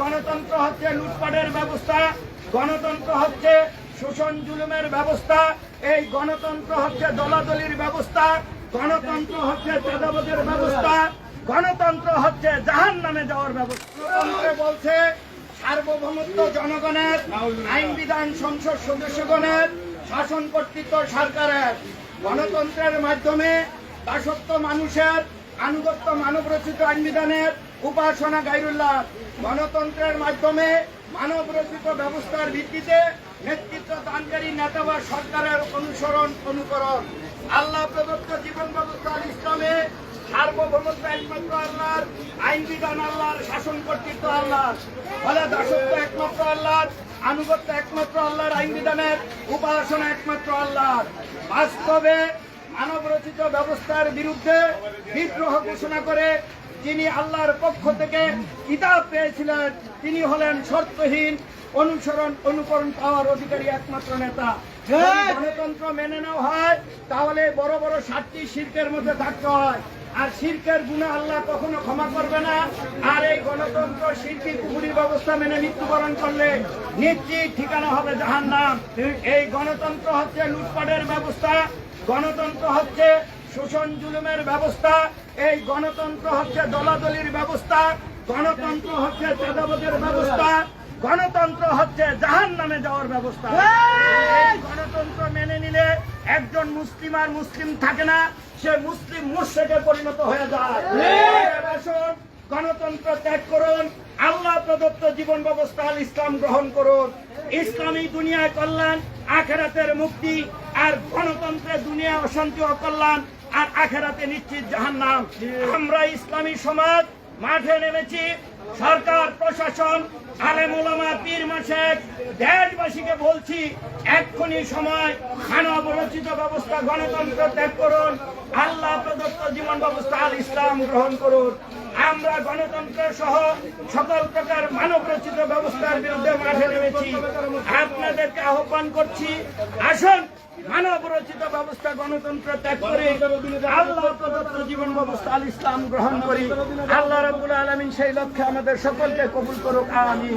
গণতন্ত্র হচ্ছে লুটপাটের ব্যবস্থা, গণতন্ত্র হচ্ছে শোষণ জুলুমের ব্যবস্থা, এই গণতন্ত্র হচ্ছে দলাদলির ব্যবস্থা, গণতন্ত্র হচ্ছে চাঁদাবাজের ব্যবস্থা, গণতন্ত্র হচ্ছে জাহান নামে যাওয়ার ব্যবস্থা। বলছে সার্বভৌমত্ব জনগণের আইন বিধান সংসদ সদস্যগণের, শাসন কর্তৃত্ব সরকারের। গণতন্ত্রের মাধ্যমে দাসত্ব মানুষের, আনুগত্য মানব রচিত আইন বিধানের উপাসনা গাইরুল্লাহ, গণতন্ত্রের মাধ্যমে মানব রচিত ব্যবস্থার ভিত্তিতে নেতৃত্ব দানকারী নেতা বা সরকারের অনুসরণ, অনুকরণ। আল্লাহ প্রদত্ত জীবন ব্যবস্থা ইসলামে সার্বভৌমত্ব একমাত্র আল্লাহর, আইন বিধান আল্লাহর, শাসন কর্তৃত্ব আল্লাহর। ফলে দাসত্ব একমাত্র আল্লাহর, আনুগত্য একমাত্র আল্লাহর, আইন বিধানের উপাসনা একমাত্র আল্লাহর। বাস্তবে মানব রচিত ব্যবস্থার বিরুদ্ধে বিদ্রোহ ঘোষণা করে যিনি আল্লাহর পক্ষ থেকে কিতাব পেয়েছিলেন তিনি হলেন শর্তহীন অনুসরণ অনুকরণ পাওয়ার অধিকারী একমাত্র নেতা। যদি গণতন্ত্র মেনে নেওয়া হয় তাহলে বড় বড় সাতটি শিল্পের মধ্যে থাকতে হয়। আর শিল্পের গুণে আল্লাহ কখনো ক্ষমা করবে না। আর এই গণতন্ত্র শিল্পী কুকুরির ব্যবস্থা মেনে মৃত্যুবরণ করলে নিশ্চিত ঠিকানা হবে জাহান নাম এই গণতন্ত্র হচ্ছে লুটপাটের ব্যবস্থা। গণতন্ত্র হচ্ছে শোষণ জুলুমের ব্যবস্থা। এই গণতন্ত্র হচ্ছে দলাদলির ব্যবস্থা, গণতন্ত্র হচ্ছে চাঁদাবাজের ব্যবস্থা, গণতন্ত্র হচ্ছে জাহান নামে যাওয়ার ব্যবস্থা। গণতন্ত্র মেনে নিলে একজন মুসলিম আর মুসলিম থাকে না, সে মুসলিম মুর্শেকে পরিণত হয়ে যায়। গণতন্ত্র ত্যাগ করুন, আল্লাহ প্রদত্ত জীবন ব্যবস্থা ইসলাম গ্রহণ করুন। ইসলামী দুনিয়ায় কল্যাণ, আখেরাতের মুক্তি, আর গণতন্ত্রে দুনিয়া অশান্তি ও কল্যাণ আর আখেরাতে নিশ্চিত জাহান্নাম। আমরা ইসলামী সমাজ মাঠে নেমেছি। সরকার, প্রশাসন, আলেম ওলামা পীর মাসেক দেশবাসীকে বলছি, এক্ষুনি সময় মানব রচিত ব্যবস্থা, গণতন্ত্র ত্যাগ করুন। আল্লাহ প্রদত্ত জীবন ব্যবস্থা আল ইসলাম গ্রহণ করুন। আমরা গণতন্ত্র সহ সকল প্রকার মানব রচিত ব্যবস্থার বিরুদ্ধে মাঠে নেমেছি। আপনাদেরকে আহ্বান করছি, আসুন মানব রচিত ব্যবস্থা গণতন্ত্র ত্যাগ করে আল্লাহ প্রদত্ত জীবন ব্যবস্থা আল ইসলাম গ্রহণ করি। আল্লাহ রবুল আলমিন সেই লক্ষ্যে আমাদের সকলকে কবুল করুক। আমি